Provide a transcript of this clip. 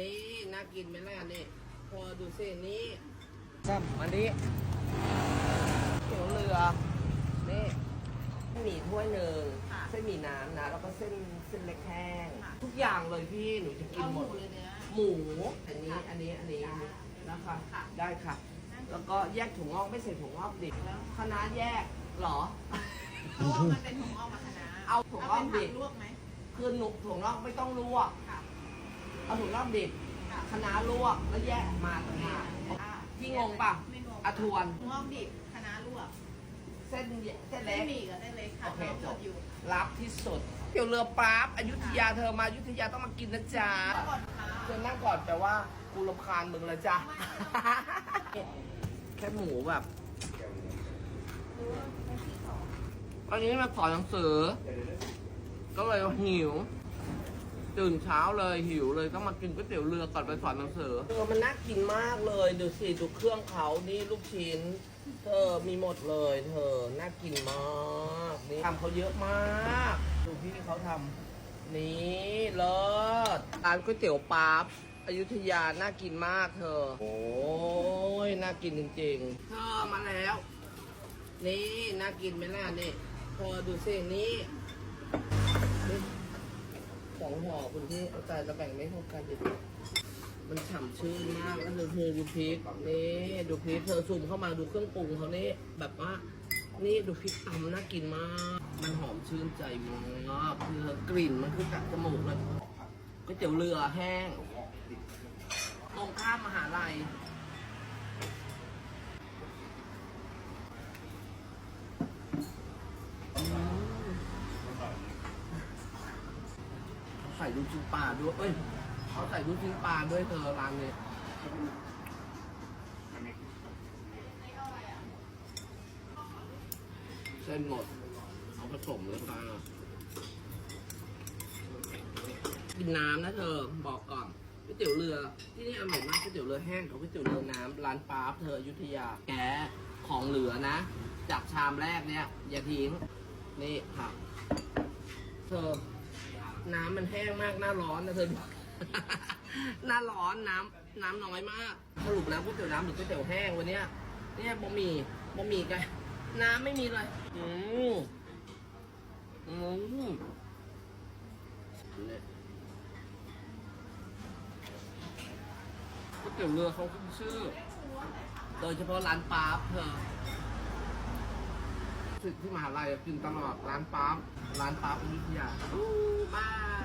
นี่น่ากินไหมล่ะนี่พอดูสินี่ซ้ำอันนี้เตี๋ยวเรือนี่เส้นหมี่ถ้วยหนึ่งค่ะเส้นหมี่น้ำนะ แล้วก็เส้นเส้นเล็กแห้งค่ะ ทุกอย่างเลยพี่หนูจะกินเอาหหมมูด เลยเนื้อหมู อันนี้อันนี้อันนี้จ้านะคะ ค่ะ ได้ค่ะ แล้วก็แยกถุงงอกไม่ใส่ถุงงอกดิบแล้วคณะแยกเหรอ เพราะว่ามันเป็นถั่วงอกมาคณะเอาถั่วงอกเป็นดิผับลวกไหมคือหนุถั่วงอกไม่ต้องลวกค่ะ เอาถุงงอกดิบค่ะคณะลวกแล้วแยกออกมาต่างหากอ่าพี่งงป่ะไม่งงอะทวนถั่วงอกดิบคณะลวกเส้นเส้นเส้เล็นก หมี่กับเส้นเล็กค่ะโอเคน้องจจบ ดอยู่รับที่สุดเตี๋ยวเรือป๊าบอยุธยาเธอมาอยุธยาต้องมากินนะจ๊ะก่อนค่ะ เธอนั่งก่อนแต่ว่ากูรำคาญมึงแล้วจ้ะ แค่หมูแบบอันนี้มาสอนหนังสือ ก็เลยหิว ตื่นเช้าเลยหิวเลยต้องมากินก๋วยเตี๋ยวเรือก่อนไปสอนหนังสือเออมันน่ากินมากเลยดูสิดูเครื่องเขานี่ลูกชิ้น เธอมีหมดเลย เธอน่ากินมากนี่ทำเขาเยอะมาก ดูพี่เขาทำนี่เลิศร้านก๋วยเตี๋ยวปั๊บอยุธยาน่ากินมากเธอ โอ้ยน่ากินจริงๆเธอมาแล้ว นี่น่ากินไหมล่ะนี่เธอดูสินี่ นี่สองห่อคุณพี่อาแต่จะแบ่งไม่เท่ากันดิมันฉ่ำชื่นมากแล้วดูเธอดูพริกนี่ดูพริกเธอซูมเข้ามาดูเครื่องปรุงเขานี่แบบว่า นี่ดูพริกตำน่ากินมาก มันหอมชื่นใจมากคือกลิ่นมันคือกัดจมูกเลยก๋วยเตี๋ยวเรือแห้ง ตรงข้ามมหาลัย เขา ใส่ลูกชิ้นปลาด้วย เอ้ยเขาใส่ลูกชิ้นปลาด้วยเธอร้านนี้เส้นหมดเอาผสมเลยค่ะกินน้ำนะเธอบอกก่อนก๋วยเตี๋ยวเรือ ที่นี่อร่อยมากก๋วยเตี๋ยวเรือแห้งกับก๋วยเตี๋ยวเรือน้ำร้านป๊าบเธออยุธยาแกของเหลือนะ จากชามแรกเนี่ย อย่าทิ้งนี่ค่ะเธอ น้ำมันแห้งมากหน้าร้อนนะเธอ หน้าร้อนน้ำน้ำน้อยมากสรุปแล้วก๋วยเตี๋ยวน้ำหรือก๋วยเตี๋ยวแห้งวันเนี้ยเนี่ยบะหมี่บะหมี่กันน้ำไม่มีเลย อืมอืมก๋วยเตี๋ยวเรือเขาขึ้นชื่อ โดยเฉพาะร้านป๊าบเธอ ศึกที่มหาลัยกินตลอดร้านป๊าบร้านป๊าบอยุธยาบาย